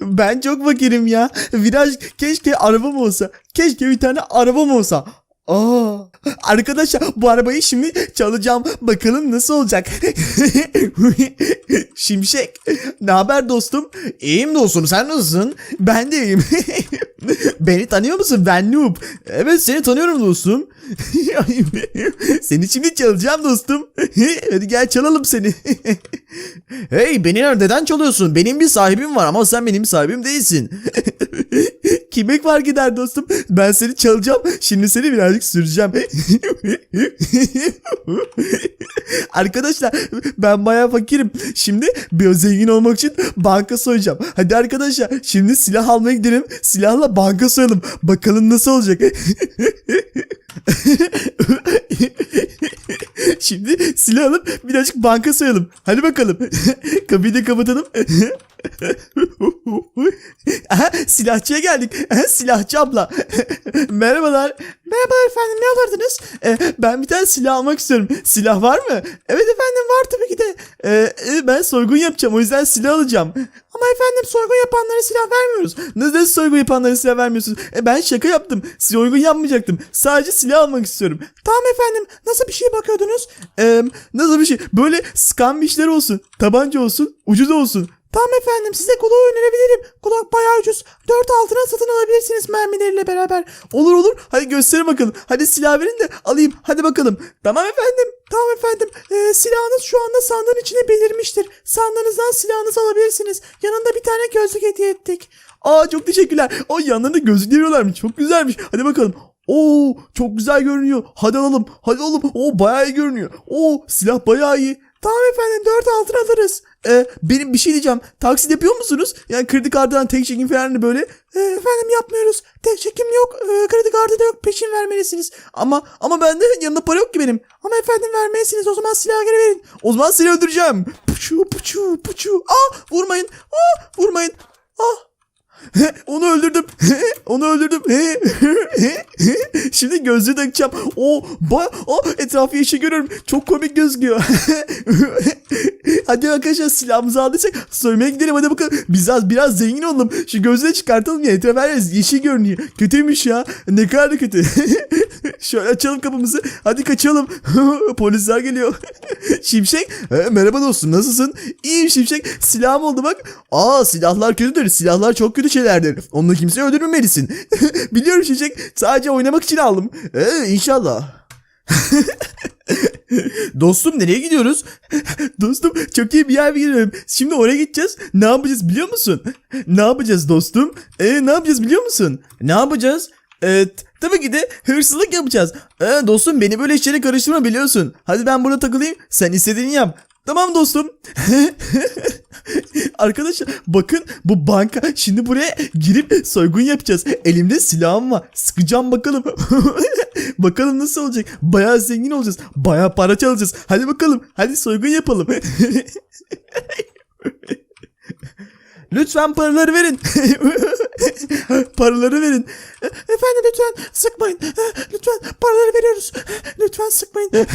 ben çok fakirim ya. Viraj keşke arabam olsa. Keşke bir tane arabam olsa. Aa, arkadaşlar bu arabayı şimdi çalacağım. Bakalım nasıl olacak. Şimşek. Ne haber dostum? İyiyim dostum sen nasılsın? Ben de iyiyim. Beni tanıyor musun? Ben Noob. Evet seni tanıyorum dostum. seni şimdi çalacağım dostum. Hadi gel çalalım seni. Hey beni neden çalıyorsun? Benim bir sahibim var ama sen benim sahibim değilsin. Kime fark eder dostum? Ben seni çalacağım. Şimdi seni birazcık süreceğim. arkadaşlar ben bayağı fakirim. Şimdi bir zengin olmak için banka soyacağım. Hadi arkadaşlar şimdi silah almaya gidelim. Silahla banka soyalım. Bakalım nasıl olacak. Şimdi silah alıp birazcık banka soyalım. Hadi bakalım. Kapıyı da kapatalım. Aha, silahçıya geldik. Aha, silahçı abla. Merhabalar. Merhabalar efendim ne alırdınız? Ee, ben bir tane silah almak istiyorum. Silah var mı? Evet efendim var tabii ki de. Ee, ben soygun yapacağım o yüzden silah alacağım. Ama efendim soygun yapanlara silah vermiyoruz. Neden soygun yapanlara silah vermiyorsunuz? E, ben şaka yaptım. Soygun yapmayacaktım. Sadece silah almak istiyorum. Tamam efendim. Nasıl bir şeye bakıyordunuz? Ee, nasıl bir şey? Böyle scam işler olsun. Tabanca olsun. Ucuz olsun. Tamam efendim size kulağı önerebilirim. Kulak bayağı ucuz. 4 altına satın alabilirsiniz mermileriyle beraber. Olur olur. Hadi gösterin bakalım. Hadi silah verin de alayım. Hadi bakalım. Tamam efendim. Tamam efendim. Ee, silahınız şu anda sandığın içine belirmiştir. Sandığınızdan silahınızı alabilirsiniz. Yanında bir tane gözlük hediye ettik. Aa çok teşekkürler. O yanlarında gözlük veriyorlarmış. Çok güzelmiş. Hadi bakalım. Oo çok güzel görünüyor. Hadi alalım. Hadi alalım. Oo bayağı iyi görünüyor. Oo silah bayağı iyi. Tamam efendim 4 altın alırız. Ee, benim bir şey diyeceğim. Taksit yapıyor musunuz? Yani kredi kartından tek çekim falan böyle. Ee, efendim yapmıyoruz. Tek çekim yok. Ee, kredi kartı da yok. Peşin vermelisiniz. Ama ama bende yanında para yok ki benim. Ama efendim vermelisiniz. O zaman silahı geri verin. O zaman seni öldüreceğim. Puçu puçu puçu. Aa vurmayın. Aa vurmayın. Ah onu öldürdüm. Onu öldürdüm. Şimdi gözlüğü takacağım. O, ba, o etrafı yeşil görüyorum. Çok komik gözüküyor. hadi arkadaşlar silahımızı aldıysak soymaya gidelim hadi bakalım. Biz az biraz zengin olalım. Şu gözlüğü çıkartalım ya etraf her yeşil görünüyor. Kötüymüş ya. Ne kadar da kötü. Şöyle açalım kapımızı. Hadi kaçalım. Polisler geliyor. Şimşek. Merhaba dostum nasılsın? İyiyim Şimşek. Silahım oldu bak. Aa silahlar kötüdür. Silahlar çok kötü şeylerdir. Onunla kimseyi öldürmemelisin. Biliyorum Şimşek. Sadece oynamak için aldım. Ee, inşallah. Dostum nereye gidiyoruz? dostum çok iyi bir yer gidiyorum. Şimdi oraya gideceğiz. Ne yapacağız biliyor musun? Ne yapacağız dostum? Ee, ne yapacağız biliyor musun? Ne yapacağız? Evet. Tabii ki de hırsızlık yapacağız. Ee, dostum beni böyle işlere karıştırma biliyorsun. Hadi ben burada takılayım. Sen istediğini yap. Tamam dostum. Arkadaşlar bakın bu banka şimdi buraya girip soygun yapacağız. Elimde silahım var. Sıkacağım bakalım. bakalım nasıl olacak. Bayağı zengin olacağız. Bayağı para çalacağız. Hadi bakalım. Hadi soygun yapalım. Lütfen paraları verin. paraları verin. Efendim lütfen sıkmayın. Lütfen paraları veriyoruz. Lütfen sıkmayın.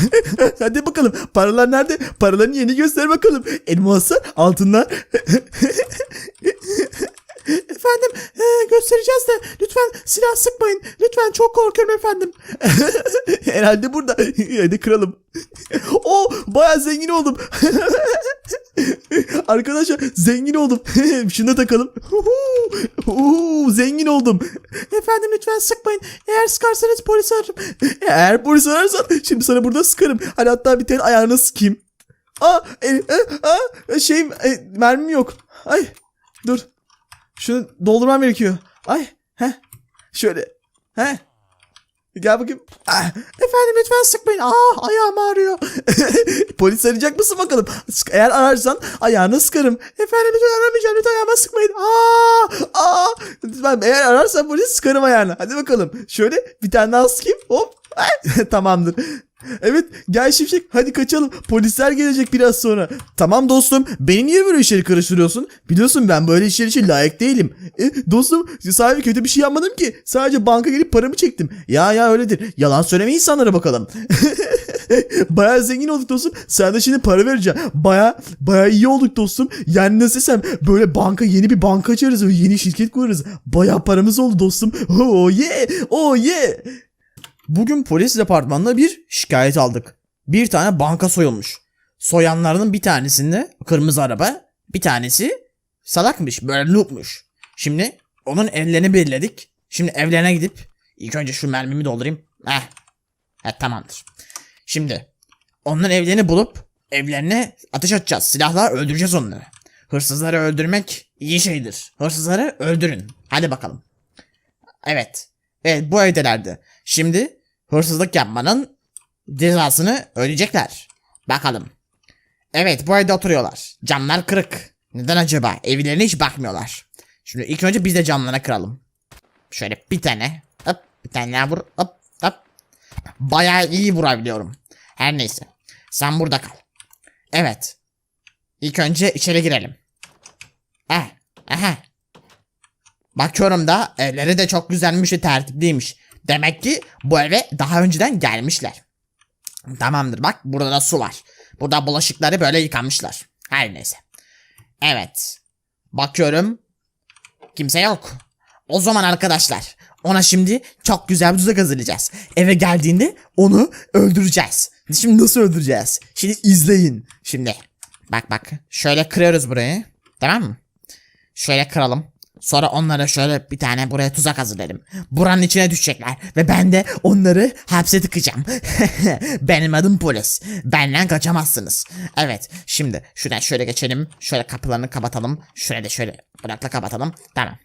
Hadi bakalım. Paralar nerede? Paraların yeni göster bakalım. Elmaslar, altınlar. Efendim e, göstereceğiz de lütfen silah sıkmayın. Lütfen çok korkuyorum efendim. Herhalde burada. Hadi kıralım. o baya zengin oldum. Arkadaşlar zengin oldum. Şunu da takalım. Uhu, zengin oldum. Efendim lütfen sıkmayın. Eğer sıkarsanız polis ararım. Eğer polis ararsan şimdi sana burada sıkarım. Hadi hatta bir tane ayağına sıkayım. Aa, e, e, aa, şey e, mermim yok. Ay dur. Şunu doldurmam gerekiyor. Ay. Heh. Şöyle. Heh. Gel bakayım. Ah, efendim lütfen sıkmayın. Ah ayağım ağrıyor. Polis arayacak mısın bakalım? Eğer ararsan ayağını sıkarım. Efendim lütfen aramayacağım. Lütfen ayağıma sıkmayın. Aa, aa. Lütfen eğer ararsan polis sıkarım ayağını. Hadi bakalım. Şöyle bir tane daha sıkayım. Hop. Tamamdır. Evet gel Şimşek hadi kaçalım. Polisler gelecek biraz sonra. Tamam dostum beni niye böyle işleri karıştırıyorsun? Biliyorsun ben böyle işler için layık değilim. E, dostum sahibi kötü bir şey yapmadım ki. Sadece banka gelip paramı çektim. Ya ya öyledir. Yalan söyleme insanlara bakalım. Baya zengin olduk dostum. Sana da şimdi para vereceğim. Baya baya iyi olduk dostum. Yani nasıl desem böyle banka yeni bir banka açarız yeni şirket kurarız. Baya paramız oldu dostum. Oh yeah. Oh yeah. Bugün polis departmanına bir şikayet aldık. Bir tane banka soyulmuş. Soyanlarının bir tanesinde kırmızı araba, bir tanesi salakmış, böyle noobmuş. Şimdi onun evlerini belirledik. Şimdi evlerine gidip ilk önce şu mermimi doldurayım. Heh. Heh tamamdır. Şimdi onların evlerini bulup evlerine ateş atacağız. Silahla öldüreceğiz onları. Hırsızları öldürmek iyi şeydir. Hırsızları öldürün. Hadi bakalım. Evet. Evet bu evdelerdi. Şimdi hırsızlık yapmanın cezasını ödeyecekler. Bakalım. Evet bu evde oturuyorlar. Camlar kırık. Neden acaba? Evlerine hiç bakmıyorlar. Şimdi ilk önce biz de camlarına kıralım. Şöyle bir tane. Hop bir tane daha vur. Hop hop. Bayağı iyi vurabiliyorum. Her neyse. Sen burada kal. Evet. İlk önce içeri girelim. Eh. Aha. Bakıyorum da evleri de çok güzelmiş ve tertipliymiş. Demek ki bu eve daha önceden gelmişler. Tamamdır bak burada da su var. Burada bulaşıkları böyle yıkamışlar. Her neyse. Evet. Bakıyorum. Kimse yok. O zaman arkadaşlar ona şimdi çok güzel bir tuzak hazırlayacağız. Eve geldiğinde onu öldüreceğiz. Şimdi nasıl öldüreceğiz? Şimdi izleyin. Şimdi bak bak şöyle kırıyoruz burayı. Tamam mı? Şöyle kıralım. Sonra onlara şöyle bir tane buraya tuzak hazırladım. Buranın içine düşecekler ve ben de onları hapse tıkacağım. Benim adım polis. Benden kaçamazsınız. Evet şimdi şuradan şöyle geçelim. Şöyle kapılarını kapatalım. Şöyle de şöyle bırakla kapatalım. Tamam.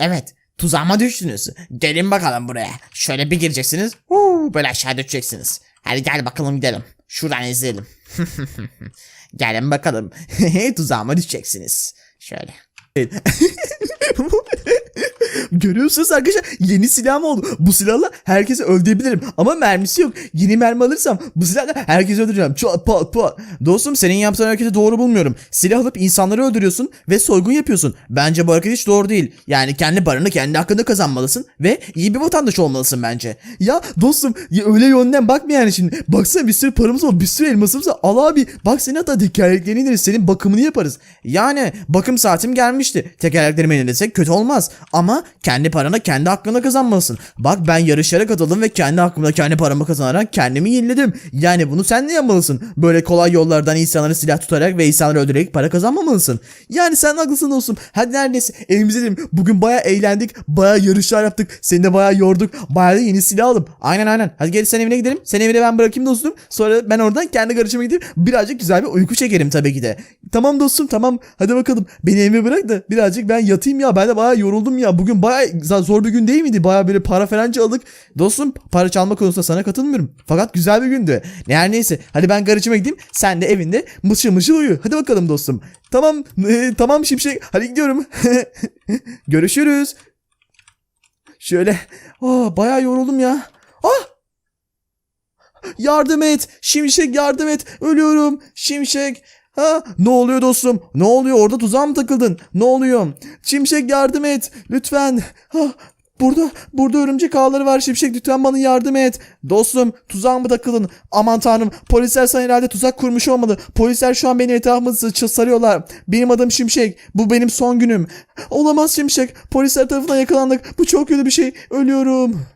Evet tuzağıma düştünüz. Gelin bakalım buraya. Şöyle bir gireceksiniz. Huu, böyle aşağı düşeceksiniz. Hadi gel bakalım gidelim. Şuradan izleyelim. Gelin bakalım. tuzağıma düşeceksiniz. Şöyle değil. Görüyorsunuz arkadaşlar yeni silahım oldu. Bu silahla herkesi öldürebilirim ama mermisi yok. Yeni mermi alırsam bu silahla herkesi öldüreceğim. Çat pat pat. Dostum senin yaptığın hareketi doğru bulmuyorum. Silah alıp insanları öldürüyorsun ve soygun yapıyorsun. Bence bu hareket hiç doğru değil. Yani kendi paranı kendi hakkında kazanmalısın ve iyi bir vatandaş olmalısın bence. Ya dostum ya öyle yönden bakma yani şimdi. Baksana bir sürü paramız var bir sürü elmasımız var. Al abi bak seni hatta tekerleklerini ineriz senin bakımını yaparız. Yani bakım saatim gelmişti. Tekerleklerimi yenilesek kötü olmaz. Ama kendi paranı kendi hakkında kazanmalısın. Bak ben yarışlara katıldım ve kendi hakkımda kendi paramı kazanarak kendimi yeniledim. Yani bunu sen de yapmalısın. Böyle kolay yollardan insanları silah tutarak ve insanları öldürerek para kazanmamalısın. Yani sen haklısın dostum. Hadi neredeyse evimize gidelim. Bugün baya eğlendik. Baya yarışlar yaptık. Seni de baya yorduk. Baya da yeni silah aldım. Aynen aynen. Hadi gel sen evine gidelim. Seni evine ben bırakayım dostum. Sonra ben oradan kendi garajıma gidip birazcık güzel bir uyku çekerim tabii ki de. Tamam dostum tamam. Hadi bakalım. Beni evime bırak da birazcık ben yatayım ya. Ben de baya yoruldum ya. Bugün baya zor bir gün değil miydi? Baya böyle para falan çaldık. Dostum para çalma konusunda sana katılmıyorum. Fakat güzel bir gündü. Her neyse. Hadi ben garajıma gideyim. Sen de evinde mışıl mışıl uyu. Hadi bakalım dostum. Tamam. e, tamam Şimşek. Hadi gidiyorum. Görüşürüz. Şöyle. Aa, bayağı yoruldum ya. Ah! Yardım et. Şimşek yardım et. Ölüyorum. Şimşek. Ha, ne oluyor dostum? Ne oluyor? Orada tuzağa mı takıldın? Ne oluyor? Şimşek yardım et. Lütfen. Ha, burada burada örümcek ağları var Şimşek. Lütfen bana yardım et. Dostum tuzağa mı takıldın? Aman tanrım. Polisler sana herhalde tuzak kurmuş olmalı. Polisler şu an beni etrafımı ç- sarıyorlar. Benim adım Şimşek. Bu benim son günüm. Olamaz Şimşek. Polisler tarafından yakalandık. Bu çok kötü bir şey. Ölüyorum.